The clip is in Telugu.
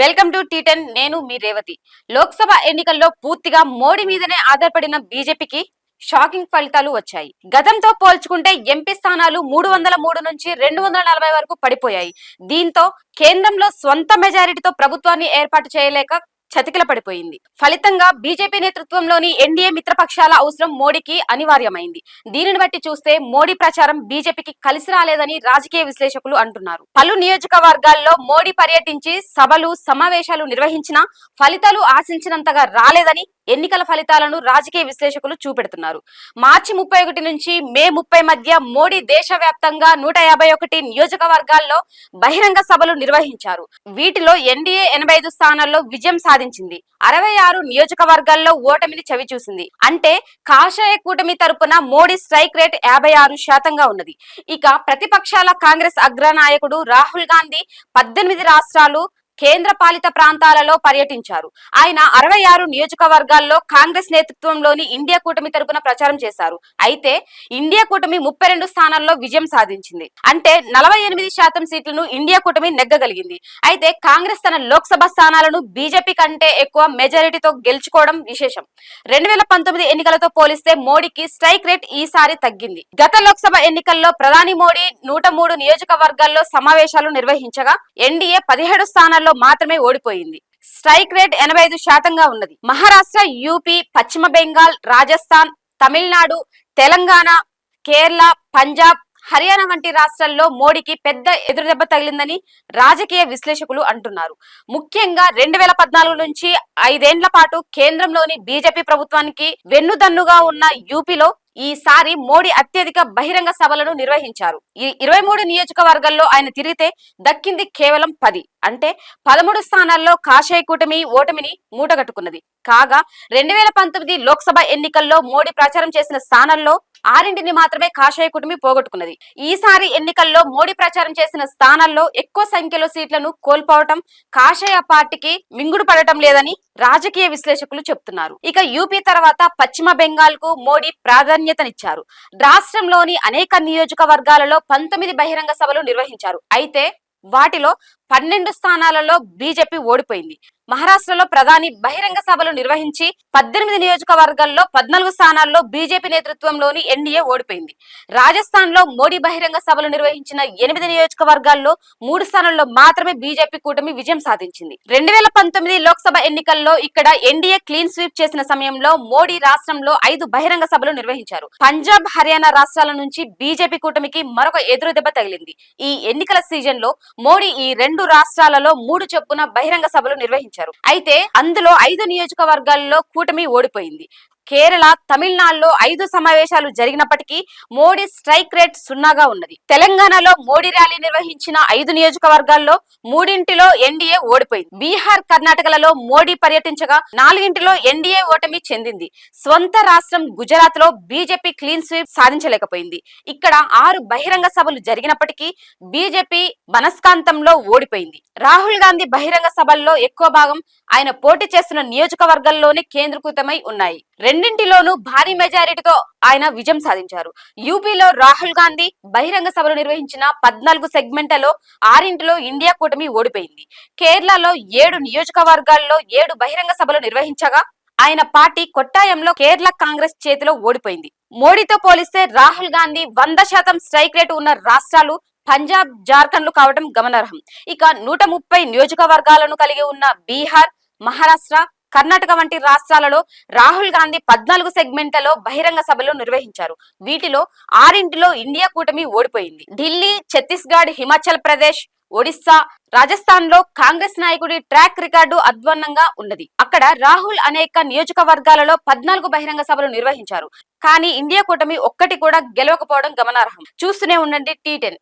వెల్కమ్ టు టీ టెన్ నేను మీ రేవతి. లోక్సభ ఎన్నికల్లో పూర్తిగా మోడీ మీదనే ఆధారపడిన బీజేపీకి షాకింగ్ ఫలితాలు వచ్చాయి. గతంతో పోల్చుకుంటే ఎంపీ స్థానాలు మూడు వందల మూడు నుంచి రెండు వందల నలభై వరకు పడిపోయాయి. దీంతో కేంద్రంలో స్వంత మెజారిటీతో ప్రభుత్వాన్ని ఏర్పాటు చేయలేక చతికిల పడిపోయింది. ఫలితంగా బీజేపీ నేతృత్వంలోని ఎన్డీఏ మిత్రపక్షాల అవసరం మోడీకి అనివార్యమైంది. దీనిని బట్టి చూస్తే మోడీ ప్రచారం బీజేపీకి కలిసి రాలేదని రాజకీయ విశ్లేషకులు అంటున్నారు. పలు నియోజకవర్గాల్లో మోడీ పర్యటించి సభలు సమావేశాలు నిర్వహించినా ఫలితాలు ఆశించినంతగా రాలేదని ఎన్నికల ఫలితాలను రాజకీయ విశ్లేషకులు చూపెడుతున్నారు. మార్చి ముప్పై ఒకటి నుంచి మే ముప్పై మధ్య మోడీ దేశవ్యాప్తంగా నూట యాభై ఒకటి నియోజకవర్గాల్లో బహిరంగ సభలు నిర్వహించారు. వీటిలో ఎన్డీఏ ఎనభై ఐదు స్థానాల్లో విజయం సాధించింది. అరవై ఆరు నియోజకవర్గాల్లో ఓటమిని చవిచూసింది. అంటే కాషాయ కూటమి తరపున మోడీ స్ట్రైక్ రేట్ యాభై ఆరు శాతంగా ఉన్నది. ఇక ప్రతిపక్షాల కాంగ్రెస్ అగ్రనాయకుడు రాహుల్ గాంధీ పద్దెనిమిది రాష్ట్రాలు కేంద్ర పాలిత ప్రాంతాలలో పర్యటించారు. ఆయన అరవై ఆరు నియోజకవర్గాల్లో కాంగ్రెస్ నేతృత్వంలోని ఇండియా కూటమి తరపున ప్రచారం చేశారు. అయితే ఇండియా కూటమి ముప్పై రెండు స్థానాల్లో విజయం సాధించింది. అంటే నలభై ఎనిమిది శాతం సీట్లను ఇండియా కూటమి నెగ్గగలిగింది. అయితే కాంగ్రెస్ తన లోక్సభ స్థానాలను బీజేపీ కంటే ఎక్కువ మెజారిటీతో గెలుచుకోవడం విశేషం. రెండు వేల పంతొమ్మిది ఎన్నికలతో పోలిస్తే మోడీకి స్ట్రైక్ రేట్ ఈసారి తగ్గింది. గత లోక్సభ ఎన్నికల్లో ప్రధాని మోడీ నూట మూడు నియోజకవర్గాల్లో సమావేశాలు నిర్వహించగా ఎన్డీఏ పదిహేడు స్థానాల్లో మాత్రమే ఓడిపోయింది. స్ట్రైక్ రేట్ ఎనభై ఐదు శాతంగా ఉన్నది. మహారాష్ట్ర యూపీ పశ్చిమ బెంగాల్ రాజస్థాన్ తమిళనాడు తెలంగాణ కేరళ పంజాబ్ హర్యానా వంటి రాష్ట్రాల్లో మోడీకి పెద్ద ఎదురుదెబ్బ తగిలిందని రాజకీయ విశ్లేషకులు అంటున్నారు. ముఖ్యంగా రెండు వేల పద్నాలుగు నుంచి ఐదేండ్ల పాటు కేంద్రంలోని బీజేపీ ప్రభుత్వానికి వెన్నుదన్నుగా ఉన్న యూపీలో ఈసారి మోడీ అత్యధిక బహిరంగ సభలను నిర్వహించారు. ఈ ఇరవై మూడు నియోజకవర్గాల్లో ఆయన తిరిగితే దక్కింది కేవలం పది. అంటే పదమూడు స్థానాల్లో కాషాయ కూటమి ఓటమిని మూటగట్టుకున్నది. కాగా రెండు వేల పంతొమ్మిది లోక్సభ ఎన్నికల్లో మోడీ ప్రచారం చేసిన స్థానాల్లో ఆరింటిని మాత్రమే కాషాయ కుటుంబి పోగొట్టుకున్నది. ఈసారి ఎన్నికల్లో మోడీ ప్రచారం చేసిన స్థానాల్లో ఎక్కువ సంఖ్యలో సీట్లను కోల్పోవటం కాషాయ పార్టీకి మింగుడు పడటం లేదని రాజకీయ విశ్లేషకులు చెప్తున్నారు. ఇక యూపీ తర్వాత పశ్చిమ బెంగాల్కు మోడీ ప్రాధాన్యతనిచ్చారు. రాష్ట్రంలోని అనేక నియోజకవర్గాలలో పంతొమ్మిది బహిరంగ సభలు నిర్వహించారు. అయితే వాటిలో పన్నెండు స్థానాలలో బీజేపీ ఓడిపోయింది. మహారాష్ట్రలో ప్రధాని బహిరంగ సభలు నిర్వహించి పద్దెనిమిది నియోజకవర్గాల్లో పద్నాలుగు స్థానాల్లో బీజేపీ నేతృత్వంలోని ఎన్డీఏ ఓడిపోయింది. రాజస్థాన్లో మోడీ బహిరంగ సభలు నిర్వహించిన ఎనిమిది నియోజకవర్గాల్లో మూడు స్థానాల్లో మాత్రమే బీజేపీ కూటమి విజయం సాధించింది. రెండు వేల పంతొమ్మిది లోక్సభ ఎన్నికల్లో ఇక్కడ ఎన్డీఏ క్లీన్ స్వీప్ చేసిన సమయంలో మోడీ రాష్ట్రంలో ఐదు బహిరంగ సభలు నిర్వహించారు. పంజాబ్ హర్యానా రాష్ట్రాల నుంచి బీజేపీ కూటమికి మరొక ఎదురు దెబ్బ తగిలింది. ఈ ఎన్నికల సీజన్లో మోడీ ఈ రెండు రాష్ట్రాలలో మూడు చొప్పున బహిరంగ సభలు నిర్వహించారు. అయితే అందులో ఐదు నియోజకవర్గాల్లో కూటమి ఓడిపోయింది. కేరళ తమిళనాడులో ఐదు సమావేశాలు జరిగినప్పటికీ మోడీ స్ట్రైక్ రేట్ సున్నాగా ఉన్నది. తెలంగాణలో మోడీ ర్యాలీ నిర్వహించిన ఐదు నియోజకవర్గాల్లో మూడింటిలో ఎన్డీఏ ఓడిపోయింది. బీహార్ కర్ణాటకలలో మోడీ పర్యటించగా నాలుగింటిలో ఎన్డీఏ ఓటమి చెందింది. స్వంత రాష్ట్రం గుజరాత్లో బీజేపీ క్లీన్ స్వీప్ సాధించలేకపోయింది. ఇక్కడ ఆరు బహిరంగ సభలు జరిగినప్పటికీ బీజేపీ మనస్కాంతంలో ఓడిపోయింది. రాహుల్ గాంధీ బహిరంగ సభల్లో ఎక్కువ భాగం ఆయన పోటీ చేస్తున్న నియోజకవర్గాల్లోనే కేంద్రీకృతమై ఉన్నాయి. రెండు రెండింటిలోనూ భారీ మెజారిటీతో ఆయన విజయం సాధించారు. యూపీలో రాహుల్ గాంధీ బహిరంగ సభలు నిర్వహించిన పద్నాలుగు సెగ్మెంట్లలో ఆరింటిలో ఇండియా కూటమి ఓడిపోయింది. కేరళలో ఏడు నియోజకవర్గాల్లో ఏడు బహిరంగ సభలు నిర్వహించగా ఆయన పార్టీ కొట్టాయంలో కేరళ కాంగ్రెస్ చేతిలో ఓడిపోయింది. మోడీతో పోలిస్తే రాహుల్ గాంధీ వంద శాతం స్ట్రైక్ రేటు ఉన్న రాష్ట్రాలు పంజాబ్ జార్ఖండ్లు కావడం గమనార్హం. ఇక నూట ముప్పై నియోజకవర్గాలను కలిగి ఉన్న బీహార్ మహారాష్ట్ర కర్ణాటక వంటి రాష్ట్రాలలో రాహుల్ గాంధీ పద్నాలుగు సెగ్మెంట్లలో బహిరంగ సభలు నిర్వహించారు. వీటిలో ఆరింటిలో ఇండియా కూటమి ఓడిపోయింది. ఢిల్లీ ఛత్తీస్గఢ్ హిమాచల్ ప్రదేశ్ ఒడిస్సా రాజస్థాన్లో కాంగ్రెస్ నాయకుడి ట్రాక్ రికార్డు అధ్వన్నంగా ఉన్నది. అక్కడ రాహుల్ అనేక నియోజకవర్గాలలో పద్నాలుగు బహిరంగ సభలు నిర్వహించారు. కానీ ఇండియా కూటమి ఒక్కటి కూడా గెలవకపోవడం గమనార్హం. చూస్తూనే ఉండండి టీ టెన్.